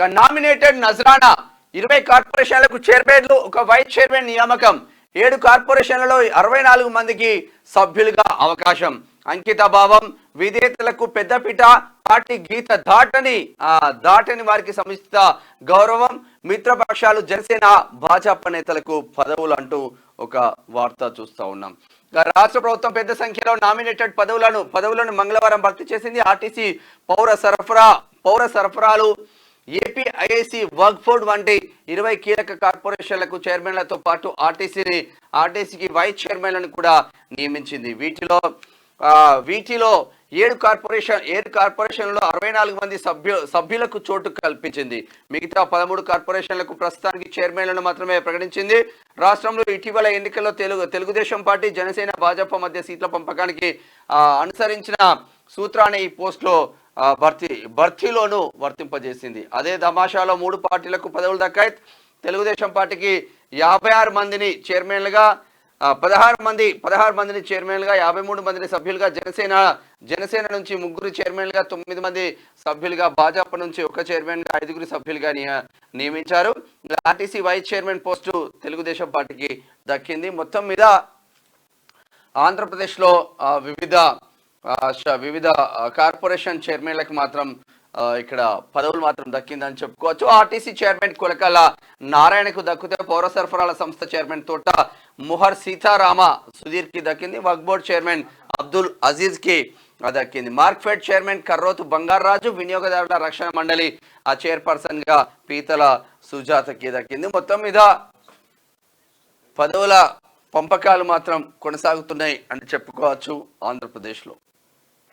Nominated నజరానా. ఇరవై కార్పొరేషన్లకు చైర్మన్లు ఒక వైస్ చైర్మన్ నియామకం. ఏడు కార్పొరేషన్లలో అరవై నాలుగు మందికి సభ్యులుగా అవకాశం. అంకిత భావం విధేతలకు పెద్దపీట పార్టీ గీత దాటని ఆ దాటని వారికి సముచిత గౌరవం. మిత్రపక్షాలు జనసేన భాజపా నేతలకు పదవులు అంటూ ఒక వార్త చూస్తా ఉన్నాం. రాష్ట్ర ప్రభుత్వం పెద్ద సంఖ్యలో నామినేటెడ్ పదవులను పదవులను మంగళవారం భర్తీ చేసింది ఆర్టీసీ పౌర సరఫరా పౌర సరఫరాలు ఏపీ ఐఐసి వర్క్ ఫోర్డ్ వంటి ఇరవై కీలక కార్పొరేషన్లకు చైర్మన్లతో పాటు ఆర్టీసీని ఆర్టీసీకి వైస్ చైర్మన్లను కూడా నియమించింది. వీటిలో వీటిలో ఏడు కార్పొరేషన్ ఏడు కార్పొరేషన్లో అరవై నాలుగు మంది సభ్యు సభ్యులకు చోటు కల్పించింది. మిగతా పదమూడు కార్పొరేషన్లకు ప్రస్తుతానికి చైర్మన్లను మాత్రమే ప్రకటించింది. రాష్ట్రంలో ఇటీవల ఎన్నికల్లో తెలుగు తెలుగుదేశం పార్టీ జనసేన భాజపా మధ్య సీట్ల పంపకానికి అనుసరించిన సూత్రాన్ని ఈ పోస్ట్లో భర్తీ భర్తీలోనూ వర్తింపజేసింది. అదే తమాషాలో మూడు పార్టీలకు పదవులు దక్కాయి. తెలుగుదేశం పార్టీకి యాభై ఆరు మందిని చైర్మన్లుగా పదహారు మంది పదహారు మందిని చైర్మన్లుగా యాభై మూడు మందిని సభ్యులుగా జనసేన జనసేన నుంచి ముగ్గురు చైర్మన్లుగా తొమ్మిది మంది సభ్యులుగా భాజపా నుంచి ఒక చైర్మన్గా ఐదుగురు సభ్యులుగా నియమించారు. RTC vice chairman post Telugudesam పార్టీకి దక్కింది. మొత్తం మీద ఆంధ్రప్రదేశ్లో ఆ, వివిధ వివిధ కార్పొరేషన్ చైర్మన్లకు మాత్రం ఇక్కడ పదవులు మాత్రం దక్కిందని చెప్పుకోవచ్చు. ఆర్టీసీ చైర్మన్ కొలకల నారాయణకు దక్కితే పౌర సరఫరాల సంస్థ చైర్మన్ తోట ముహర్ సీతారామ సుధీర్కి దక్కింది. వక్ బోర్డ్ చైర్మన్ అబ్దుల్ అజీజ్కి దక్కింది. మార్క్ఫెడ్ చైర్మన్ కర్రోతు బంగారాజు వినియోగదారుల రక్షణ మండలి ఆ చైర్పర్సన్గా పీతల సుజాతకి దక్కింది. మొత్తం మీద పదవుల పంపకాలు మాత్రం కొనసాగుతున్నాయి అని చెప్పుకోవచ్చు ఆంధ్రప్రదేశ్లో.